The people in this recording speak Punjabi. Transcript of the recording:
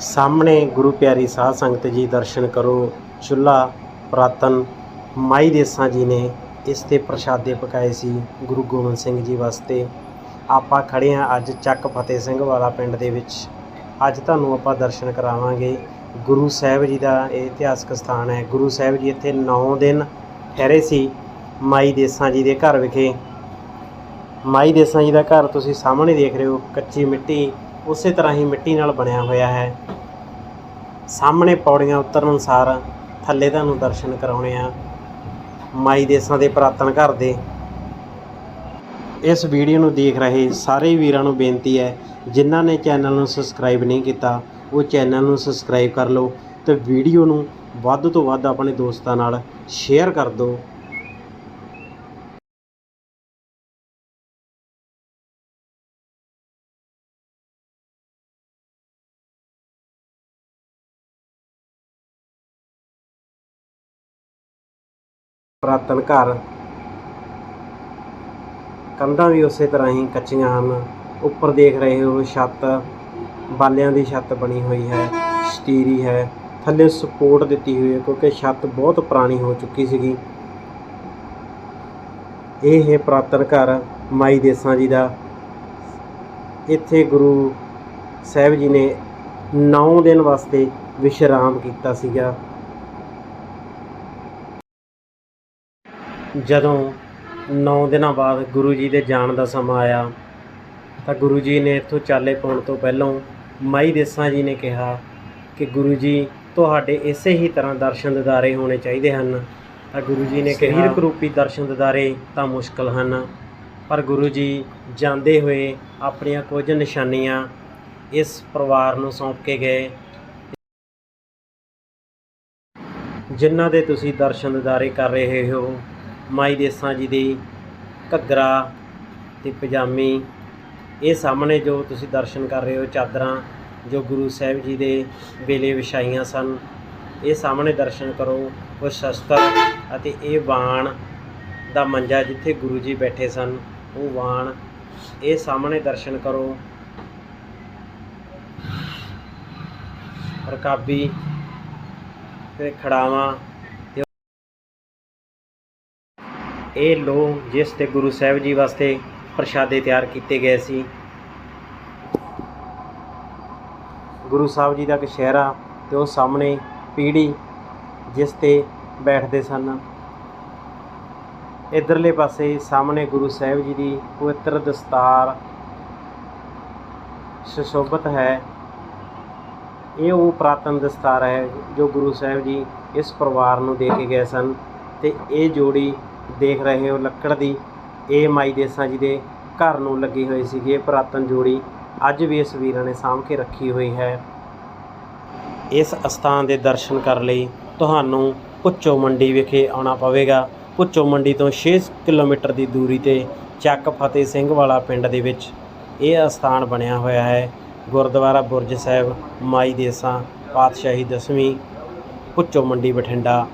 ਸਾਹਮਣੇ ਗੁਰੂ ਪਿਆਰੀ ਸਾਧ ਸੰਗਤ ਜੀ ਦਰਸ਼ਨ ਕਰੋ। ਚੁੱਲ੍ਹਾ ਪੁਰਾਤਨ, ਮਾਈ ਦੇਸਾਂ ਜੀ ਨੇ ਇਸ ਤੇ ਪ੍ਰਸ਼ਾਦੇ ਪਕਾਏ ਸੀ ਗੁਰੂ ਗੋਬਿੰਦ ਸਿੰਘ ਜੀ ਵਾਸਤੇ। ਆਪਾਂ ਖੜੇ ਹਾਂ ਅੱਜ ਚੱਕ ਫਤਿਹ ਸਿੰਘ ਵਾਲਾ ਪਿੰਡ ਦੇ ਵਿੱਚ। ਅੱਜ ਤੁਹਾਨੂੰ ਆਪਾਂ ਦਰਸ਼ਨ ਕਰਾਵਾਂਗੇ। ਗੁਰੂ ਸਾਹਿਬ ਜੀ ਦਾ ਇਹ ਇਤਿਹਾਸਕ ਸਥਾਨ ਹੈ। ਗੁਰੂ ਸਾਹਿਬ ਜੀ ਇੱਥੇ 9 ਦਿਨ ਠਹਿਰੇ ਸੀ ਮਾਈ ਦੇਸਾਂ ਜੀ ਦੇ ਘਰ ਵਿਖੇ। ਮਾਈ ਦੇਸਾਂ ਜੀ ਦਾ ਘਰ ਤੁਸੀਂ ਸਾਹਮਣੇ ਦੇਖ ਰਹੇ ਹੋ, ਕੱਚੀ ਮਿੱਟੀ ਉਸੇ ਤਰ੍ਹਾਂ ਹੀ ਮਿੱਟੀ ਨਾਲ ਬਣਿਆ ਹੋਇਆ ਹੈ। ਸਾਹਮਣੇ ਪੌੜੀਆਂ ਉਤਰਨ ਅਨੁਸਾਰ ਥੱਲੇ ਤੁਹਾਨੂੰ ਦਰਸ਼ਨ ਕਰਾਉਣੇ ਆ। ਮਾਈ ਦੇਸਾਂ ਦੇ ਪੁਰਾਤਨ ਘਰ ਦੇ। ਇਸ ਵੀਡੀਓ ਨੂੰ ਦੇਖ ਰਹੇ ਸਾਰੇ ਵੀਰਾਂ ਨੂੰ ਬੇਨਤੀ ਹੈ, ਜਿਨ੍ਹਾਂ ਨੇ ਚੈਨਲ ਨੂੰ ਸਬਸਕ੍ਰਾਈਬ ਨਹੀਂ ਕੀਤਾ, ਉਹ ਚੈਨਲ ਨੂੰ ਸਬਸਕ੍ਰਾਈਬ ਕਰ ਲਓ ਤੇ ਵੀਡੀਓ ਨੂੰ ਵੱਧ ਤੋਂ ਵੱਧ ਆਪਣੇ ਦੋਸਤਾਂ ਨਾਲ ਸ਼ੇਅਰ ਕਰ ਦਿਓ। ਪੁਰਾਤਨ ਘਰ। ਕੰਧਾਂ ਵੀ ਉਸੇ ਤਰ੍ਹਾਂ ਹੀ ਕੱਚੀਆਂ ਹਨ। ਉੱਪਰ ਦੇਖ ਰਹੇ ਹੋ ਛੱਤ। ਬਾਲਿਆਂ ਦੀ ਛੱਤ ਬਣੀ ਹੋਈ ਹੈ, ਸਟੀਰੀ ਹੈ। ਥੱਲੇ ਸਪੋਰਟ ਦਿੱਤੀ ਹੋਈ ਹੈ ਕਿਉਂਕਿ ਛੱਤ ਬਹੁਤ ਪੁਰਾਣੀ ਹੋ ਚੁੱਕੀ ਸੀਗੀ। ਇਹ ਹੈ ਪੁਰਾਤਨ ਘਰ, ਮਾਈ ਦੇਸਾਂ ਜੀ ਦਾ। ਇੱਥੇ ਗੁਰੂ ਸਾਹਿਬ ਜੀ ਨੇ 9 ਦਿਨ ਵਾਸਤੇ ਵਿਸ਼ਰਾਮ ਕੀਤਾ ਸੀਗਾ। ਜਦੋਂ 9 ਦਿਨਾਂ ਬਾਅਦ ਗੁਰੂ ਜੀ ਦੇ ਜਾਣ ਦਾ ਸਮਾਂ ਆਇਆ ਤਾਂ ਗੁਰੂ ਜੀ ਨੇ ਇੱਥੋਂ ਚਾਲੇ ਪਾਉਣ ਤੋਂ ਪਹਿਲਾਂ ਮਾਈ ਦੇਸਾਂ ਜੀ ਨੇ ਕਿਹਾ ਕਿ ਗੁਰੂ ਜੀ ਤੁਹਾਡੇ ਇਸੇ ਹੀ ਤਰ੍ਹਾਂ ਦਰਸ਼ਨ ਦਿਦਾਰੇ ਹੋਣੇ ਚਾਹੀਦੇ ਹਨ। ਤਾਂ ਗੁਰੂ ਜੀ ਨੇ ਕਿਹਾ ਸਰੀਰਕ ਰੂਪੀ ਦਰਸ਼ਨ ਦਿਦਾਰੇ ਤਾਂ ਮੁਸ਼ਕਲ ਹਨ ਪਰ ਗੁਰੂ ਜੀ ਜਾਂਦੇ ਹੋਏ ਆਪਣੀਆਂ ਕੁਝ ਨਿਸ਼ਾਨੀਆਂ ਇਸ ਪਰਿਵਾਰ ਨੂੰ ਸੌਂਪ ਕੇ ਗਏ। ਜਿਨ੍ਹਾਂ ਦੇ ਤੁਸੀਂ ਦਰਸ਼ਨ ਦਿਦਾਰੇ ਕਰ ਰਹੇ ਹੋ ਮਾਈ ਦੇਸਾਂ ਜੀ ਦੀ ਘੱਗਰਾ ਤੇ ਪਜਾਮੀ, ਇਹ ਸਾਹਮਣੇ ਜੋ ਤੁਸੀਂ ਦਰਸ਼ਨ ਕਰ ਰਹੇ ਹੋ ਚਾਦਰਾਂ, ਜੋ ਗੁਰੂ ਸਾਹਿਬ ਜੀ ਦੇ ਵੇਲੇ ਵਿਛਾਈਆਂ ਸਨ, ਇਹ ਸਾਹਮਣੇ ਦਰਸ਼ਨ ਕਰੋ, ਉਹ ਸ਼ਸਤਰ ਅਤੇ ਇਹ ਬਾਣ ਦਾ ਮੰਜਾ ਜਿੱਥੇ ਗੁਰੂ ਜੀ ਬੈਠੇ ਸਨ, ਉਹ ਬਾਣ ਇਹ ਸਾਹਮਣੇ ਦਰਸ਼ਨ ਕਰੋ। ਰਕਾਬੀ ਤੇ ਖੜਾਵਾਂ ਇਹ ਲੋ ਜਿਸ ਤੇ ਗੁਰੂ ਸਾਹਿਬ ਜੀ ਵਾਸਤੇ ਪ੍ਰਸ਼ਾਦੇ ਤਿਆਰ ਕੀਤੇ ਗਏ ਸੀ। ਗੁਰੂ ਸਾਹਿਬ ਜੀ ਦਾ ਕਸ਼ਹਿਰਾ ਤੇ ਉਹ ਸਾਹਮਣੇ ਪੀੜੀ ਜਿਸ ਤੇ ਬੈਠਦੇ ਸਨ। ਇਧਰਲੇ ਪਾਸੇ ਸਾਹਮਣੇ ਗੁਰੂ ਸਾਹਿਬ ਜੀ ਦੀ ਪਵਿੱਤਰ ਦਸਤਾਰ ਸੁਸ਼ੋਭਿਤ ਹੈ। ਇਹ ਉਹ ਪ੍ਰਾਤਨ ਦਸਤਾਰ ਹੈ ਜੋ ਗੁਰੂ ਸਾਹਿਬ ਜੀ ਇਸ ਪਰਿਵਾਰ ਨੂੰ ਦੇ ਕੇ ਗਏ ਸਨ ਤੇ ਇਹ ਜੋੜੀ ਦੇਖ ਰਹੇ ਹੋ ਲੱਕੜ ਦੀ। ਇਹ ਮਾਈ ਦੇਸਾਂ ਜੀ ਦੇ ਘਰ ਨੂੰ ਲੱਗੀ ਹੋਈ ਸੀਗੀ ਇਹ ਪੁਰਾਤਨ ਜੋੜੀ। ਅੱਜ ਵੀ ਇਸ ਵੀਰਾਂ ਨੇ ਸਾਂਭ ਕੇ ਰੱਖੀ ਹੋਈ ਹੈ। ਇਸ ਅਸਥਾਨ ਦੇ ਦਰਸ਼ਨ ਕਰਨ ਲਈ ਤੁਹਾਨੂੰ ਪੁੱਚੋ ਮੰਡੀ ਵਿਖੇ ਆਉਣਾ ਪਵੇਗਾ। ਪੁੱਚੋ ਮੰਡੀ ਤੋਂ 6 ਕਿਲੋਮੀਟਰ ਦੀ ਦੂਰੀ ਤੇ ਚੱਕ ਫਤਿਹ ਸਿੰਘ ਵਾਲਾ ਪਿੰਡ ਦੇ ਵਿੱਚ ਇਹ ਅਸਥਾਨ ਬਣਿਆ ਹੋਇਆ ਹੈ। ਗੁਰਦੁਆਰਾ ਬੁਰਜ ਸਾਹਿਬ ਮਾਈ ਦੇਸਾਂ ਪਾਤਸ਼ਾਹੀ ਦਸਵੀਂ। ਪੁੱਚੋ ਮੰਡੀ ਬਠਿੰਡਾ।